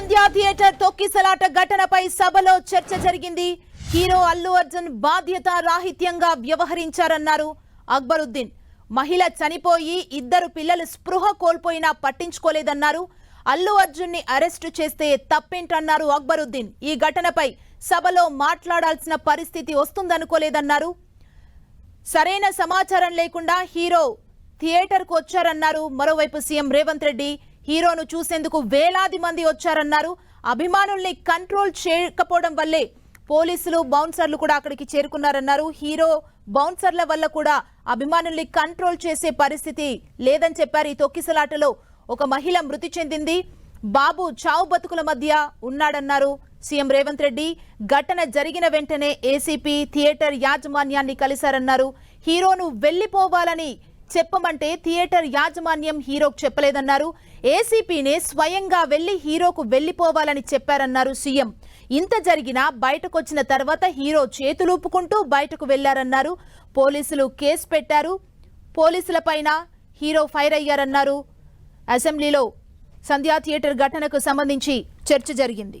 సంధ్యా theatre తొక్కిసలాట ఘటనపై సభలో చర్చ జరిగింది. హీరో అల్లు అర్జున్ బాధ్యత రాహిత్యంగా వ్యవహరించారన్నారు అక్బరుద్దీన్. మహిళ చనిపోయి ఇద్దరు పిల్లలు స్పృహ కోల్పోయినా పట్టించుకోలేదన్నారు. అల్లు అర్జున్ని అరెస్టు చేస్తే తప్పేంటన్నారు అక్బరుద్దీన్. ఈ ఘటనపై సభలో మాట్లాడాల్సిన పరిస్థితి వస్తుందనుకోలేదన్నారు. సరైన సమాచారం లేకుండా హీరో థియేటర్కు వచ్చారన్నారు మరోవైపు సీఎం రేవంత్ రెడ్డి హీరోను చూసేందుకు వేలాది మంది వచ్చారన్నారు. అభిమానుల్ని కంట్రోల్ చేయకపోవడం వల్లే పోలీసులు బౌన్సర్లు కూడా అక్కడికి చేరుకున్నారన్నారు. హీరో బౌన్సర్ల వల్ల కూడా అభిమానుల్ని కంట్రోల్ చేసే పరిస్థితి లేదని చెప్పారు. ఈ తొక్కిసలాటలో ఒక మహిళ మృతి చెందింది. బాబు చావు బతుకుల మధ్య ఉన్నాడన్నారు సీఎం రేవంత్ రెడ్డి. ఘటన జరిగిన వెంటనే ఏసీపీ థియేటర్ యాజమాన్యాన్ని కలిశారన్నారు. హీరోను వెళ్ళిపోవాలని చెప్పమంటే థియేటర్ యాజమాన్యం హీరోకు చెప్పలేదన్నారు. ఏసీపీనే స్వయంగా వెళ్ళి హీరోకు వెళ్ళిపోవాలని చెప్పారన్నారు సీఎం. ఇంత జరిగినా బయటకొచ్చిన తర్వాత హీరో చేతులూపుకుంటూ బయటకు వెళ్ళారన్నారు. పోలీసులు కేసు పెట్టారు. పోలీసులపైన హీరో ఫైర్ అయ్యారన్నారు. అసెంబ్లీలో సంధ్యా థియేటర్ ఘటనకు సంబంధించి చర్చ జరిగింది.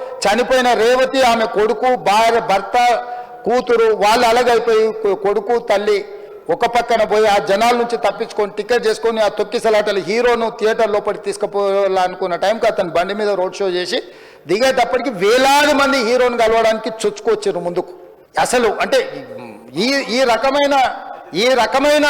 చనిపోయిన రేవతి ఆమె కొడుకు భార్య భర్త కూతురు వాళ్ళు అలాగైపోయి కొడుకు తల్లి ఒక పక్కన పోయి ఆ జనాల నుంచి తప్పించుకొని టికెట్ చేసుకొని ఆ తొక్కిసలాటలు హీరోను థియేటర్ లోపలికి తీసుకుపోవాలనుకున్న టైంకి అతను బండి మీద రోడ్ షో చేసి దిగేటప్పటికి వేలాది మంది హీరోని కలవడానికి చొచ్చుకొచ్చారు ముందుకు. అసలు అంటే ఈ ఈ రకమైన ఈ రకమైన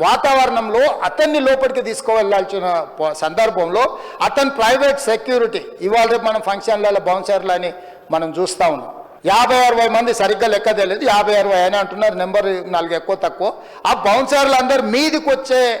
వాతావరణంలో అతన్ని లోపలికి తీసుకువెళ్ళాల్సిన సందర్భంలో అతని ప్రైవేట్ సెక్యూరిటీ. ఇవాళ రేపు మనం ఫంక్షన్లలో బౌన్సర్లు అని మనం చూస్తూ ఉన్నాం. యాభై అరవై మంది సరిగ్గా లెక్క తెలియదు. యాభై అరవై అని అంటున్నారు. నెంబర్ నాలుగు ఎక్కువ తక్కువ. ఆ బౌన్సర్లు అందరు మీదికి వచ్చే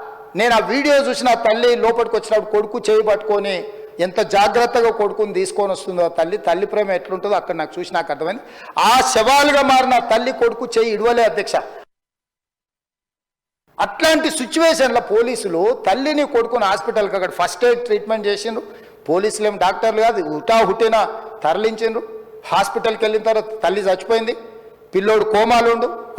నేను ఆ వీడియో చూసిన తల్లి లోపలికి వచ్చినప్పుడు కొడుకు చేయి పట్టుకొని ఎంత జాగ్రత్తగా కొడుకుని తీసుకొని వస్తుందో తల్లి తల్లి ప్రేమ ఎట్లుంటుందో అక్కడ నాకు చూసి నాకు అర్థమైంది. ఆ శవాలుగా మారిన తల్లి కొడుకు చేయి ఇడవలే అధ్యక్ష. అట్లాంటి సిచ్యువేషన్లో పోలీసులు తల్లిని కొడుకుని హాస్పిటల్కి అక్కడ ఫస్ట్ ఎయిడ్ ట్రీట్మెంట్ చేసిండ్రు. పోలీసులు ఏం డాక్టర్లు కాదు హుటా హుటిన తరలించిండ్రు. హాస్పిటల్కి వెళ్ళిన తర్వాత తల్లి చచ్చిపోయింది. పిల్లోడు కోమాలుండు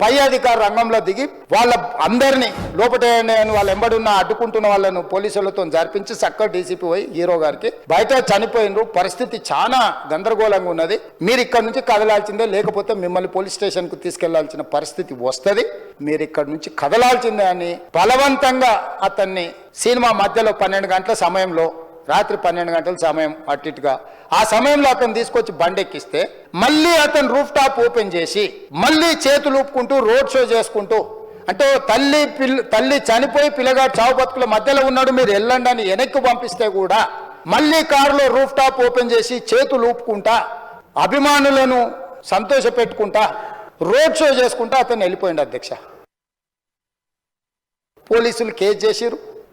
పై అధికార రంగంలో దిగి వాళ్ళ అందరినీ లోపట వాళ్ళ ఎంబడున్న అడ్డుకుంటున్న వాళ్ళను పోలీసులతో జరిపించి చక్కగా డీసీపీ పోయి హీరో గారికి బయట చనిపోయినరు. పరిస్థితి చాలా గందరగోళంగా ఉన్నది. మీరు ఇక్కడ నుంచి కదలాల్సిందే లేకపోతే మిమ్మల్ని పోలీస్ స్టేషన్కు తీసుకెళ్ళాల్సిన పరిస్థితి వస్తుంది. మీరు ఇక్కడ నుంచి కదలాల్సిందే అని బలవంతంగా అతన్ని సినిమా మధ్యలో పన్నెండు గంటల సమయంలో రాత్రి పన్నెండు గంటల సమయం అటు ఇటుగా ఆ సమయంలో అతను తీసుకొచ్చి బండెక్కిస్తే మళ్ళీ అతను రూఫ్ టాప్ ఓపెన్ చేసి మళ్ళీ చేతులు ఊపుకుంటూ రోడ్ షో చేసుకుంటూ అంటే తల్లి పిల్ల తల్లి చనిపోయి పిల్లగాడు చావు బతుకుల మధ్యలో ఉన్నాడు మీరు వెళ్ళండి అని వెనక్కి పంపిస్తే కూడా మళ్ళీ కారులో రూఫ్ టాప్ ఓపెన్ చేసి చేతులు ఊపుకుంటా అభిమానులను సంతోష పెట్టుకుంటా రోడ్ షో చేసుకుంటా అతను వెళ్ళిపోయింది అధ్యక్ష. పోలీసులు కేసు చేసిరు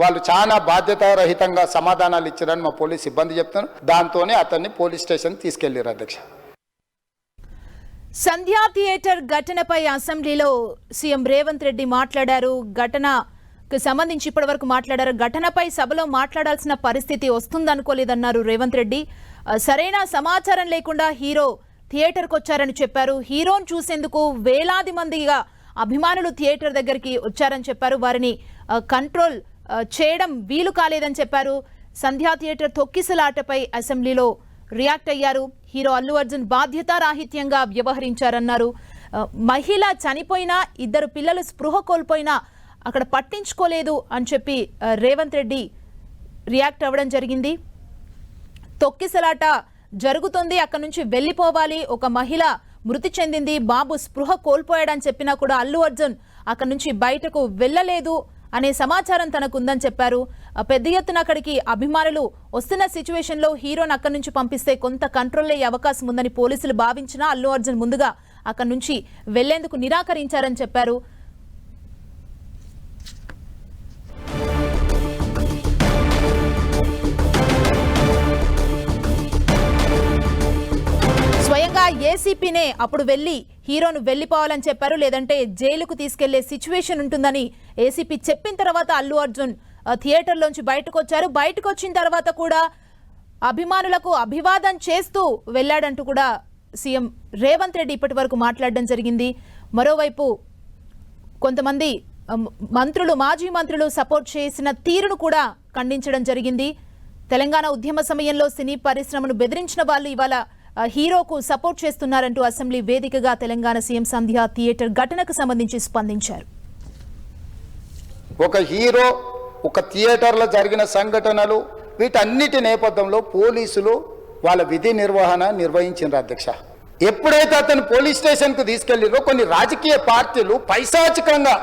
వాళ్ళు చాలా బాధ్యతారహితంగా సమాధానాలు ఇచ్చారని మా పోలీస్ సిబ్బంది చెప్తున్నారు. దాంతోనే అతన్ని పోలీస్ స్టేషన్ తీసుకెళ్ళారు అధ్యక్ష. సంధ్యా థియేటర్ ఘటనపై అసెంబ్లీలో సీఎం రేవంత్ రెడ్డి మాట్లాడారు. ఘటనకు సంబంధించి ఇప్పటివరకు మాట్లాడారు. ఘటనపై సభలో మాట్లాడాల్సిన పరిస్థితి వస్తుందనుకోలేదన్నారు రేవంత్ రెడ్డి. సరైన సమాచారం లేకుండా హీరో థియేటర్కు వచ్చారని చెప్పారు. హీరోను చూసేందుకు వేలాది మందిగా అభిమానులు థియేటర్ దగ్గరికి వచ్చారని చెప్పారు. వారిని కంట్రోల్ చేయడం వీలు కాలేదని చెప్పారు. సంధ్యా థియేటర్ తొక్కిసలాటపై అసెంబ్లీలో రియాక్ట్ అయ్యారు. హీరో అల్లు అర్జున్ బాధ్యతారాహిత్యంగా వ్యవహరించారన్నారు. మహిళ చనిపోయినా ఇద్దరు పిల్లలు స్పృహ కోల్పోయినా అక్కడ పట్టించుకోలేదు అని చెప్పి రేవంత్ రెడ్డి రియాక్ట్ అవ్వడం జరిగింది. తొక్కిసలాట జరుగుతుంది అక్కడ నుంచి వెళ్ళిపోవాలి. ఒక మహిళ మృతి చెందింది బాబు స్పృహ కోల్పోయాడని చెప్పినా కూడా అల్లు అర్జున్ అక్కడ నుంచి బయటకు వెళ్ళలేదు. అనే సమాచారం తనకు ఉందని చెప్పారు పెద్ద ఎత్తున అక్కడికి అభిమానులు వస్తున్న సిచ్యువేషన్లో హీరోని అక్కడి నుంచి పంపిస్తే కొంత కంట్రోల్ అయ్యే అవకాశం ఉందని పోలీసులు భావించినా అల్లు అర్జున్ ముందుగా అక్కడి నుంచి వెళ్ళేందుకు నిరాకరించారని చెప్పారు. వైసీపీనే అప్పుడు వెళ్ళి హీరోను వెళ్ళిపోవాలని చెప్పారు లేదంటే జైలుకు తీసుకెళ్ళే సిచ్యువేషన్ ఉంటుందని ఏసీపీ చెప్పిన తర్వాత అల్లు అర్జున్ ఆ, థియేటర్లోంచి బయటకు వచ్చారు బయటకు వచ్చిన తర్వాత కూడా అభిమానులకు అభివాదం చేస్తూ వెళ్ళాడంటూ కూడా సీఎం రేవంత్ రెడ్డి ఇప్పటి వరకు మాట్లాడడం జరిగింది. మరోవైపు కొంతమంది మంత్రులు మాజీ మంత్రులు సపోర్ట్ చేసిన తీరును కూడా ఖండించడం జరిగింది. తెలంగాణ ఉద్యమ సమయంలో సినీ పరిశ్రమను బెదిరించిన వాళ్ళు ఇవాళ హీరోకు సపోర్ట్ చేస్తున్నారంటూ అసెంబ్లీ వేదికగా తెలంగాణ సీఎం సంధ్య థియేటర్ ఘటనకు సంబంధించి స్పందించారు. ఒక హీరో ఒక థియేటర్లో జరిగిన సంఘటనలు వీటన్నిటి నేపథ్యంలో పోలీసులు వాళ్ళ విధి నిర్వహణ నిర్వహించారు అధ్యక్ష. ఎప్పుడైతే అతను పోలీస్ స్టేషన్కు తీసుకెళ్ళిరో కొన్ని రాజకీయ పార్టీలు పైశాచికంగా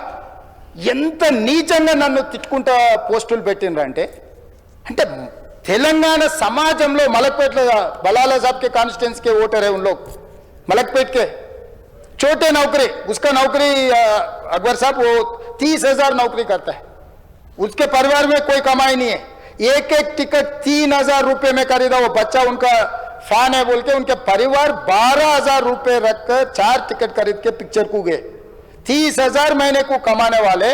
ఎంత నీచంగా నన్ను తిట్టుకుంటా పోస్టులు పెట్టినరంటే అంటే तेलंगाना समाज हम लोग मलकपेट बलाल साहब के कॉन्स्टिट्यूंस के वोटर है उन लोग। मलकपेट के। छोटे नौकरी, उसका नौकरी अकबर साहब, वो तीस हज़ार नौकरी करता है। उसके परिवार में कोई कमाई नहीं है। एक एक टिकट तीन हज़ार रुपये में खरीदा वो बच्चा उनका फ़ैन है बोल के उनके परिवार बारह हज़ार रुपये रखकर चार टिकट खरीद के पिक्चर को गए तीस हज़ार महीने को कमाने वाले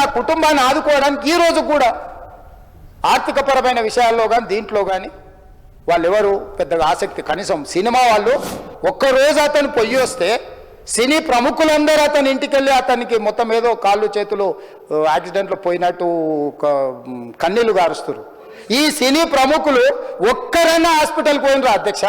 ఆ కుటుంబాన్ని ఆదుకోవడానికి ఈ రోజు కూడా ఆర్థికపరమైన విషయాల్లో కానీ దీంట్లో కానీ వాళ్ళెవరు పెద్దగా ఆసక్తి కనీసం సినిమా వాళ్ళు ఒక్కరోజు అతను పొయ్యి వస్తే సినీ ప్రముఖులందరూ అతని ఇంటికి వెళ్ళి అతనికి మొత్తం ఏదో కాళ్ళు చేతులు యాక్సిడెంట్లో పోయినట్టు కన్నీళ్ళు గారుస్తారు ఈ సినీ ప్రముఖులు ఒక్కరైనా హాస్పిటల్కి పోయినరా అధ్యక్ష?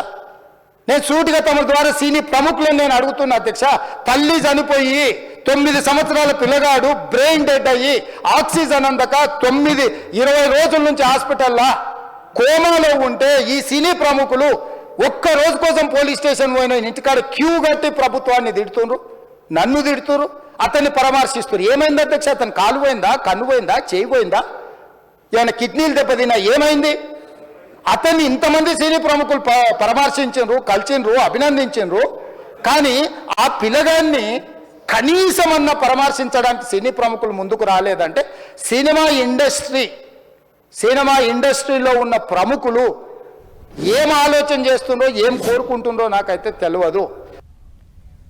నేను సూటిగా తమ ద్వారా సినీ ప్రముఖులను నేను అడుగుతున్నా అధ్యక్ష తల్లి చనిపోయి తొమ్మిది సంవత్సరాల పిల్లగాడు బ్రెయిన్ డెడ్ అయ్యి ఆక్సిజన్ అందక తొమ్మిది ఇరవై రోజుల నుంచి హాస్పిటల్లా కోమాలో ఉంటే ఈ సినీ ప్రముఖులు ఒక్క రోజు కోసం పోలీస్ స్టేషన్ పోయిన ఇంటికాడ క్యూ కట్టి ప్రభుత్వాన్ని తిడుతుండ్రు నన్ను తిడుతురు అతన్ని పరామర్శిస్తున్నారు ఏమైంది అధ్యక్ష? అతను కాలు పోయిందా కన్ను పోయిందా చేయి పోయిందా? ఏమైనా కిడ్నీలు దెబ్బతిన్నా ఏమైంది? అతన్ని ఇంతమంది సినీ ప్రముఖులు పరామర్శించు పరామర్శించిండ్రు కలిసిండ్రు అభినందించిండ్రు. కానీ ఆ పిల్లగాన్ని కనీసం పరామర్శించడానికి సినీ ప్రముఖులు ముందుకు రాలేదంటే సినిమా ఇండస్ట్రీ సినిమా ఇండస్ట్రీలో ఉన్న ప్రముఖులు ఏం ఆలోచన చేస్తుండో ఏం కోరుకుంటుండో నాకైతే తెలియదు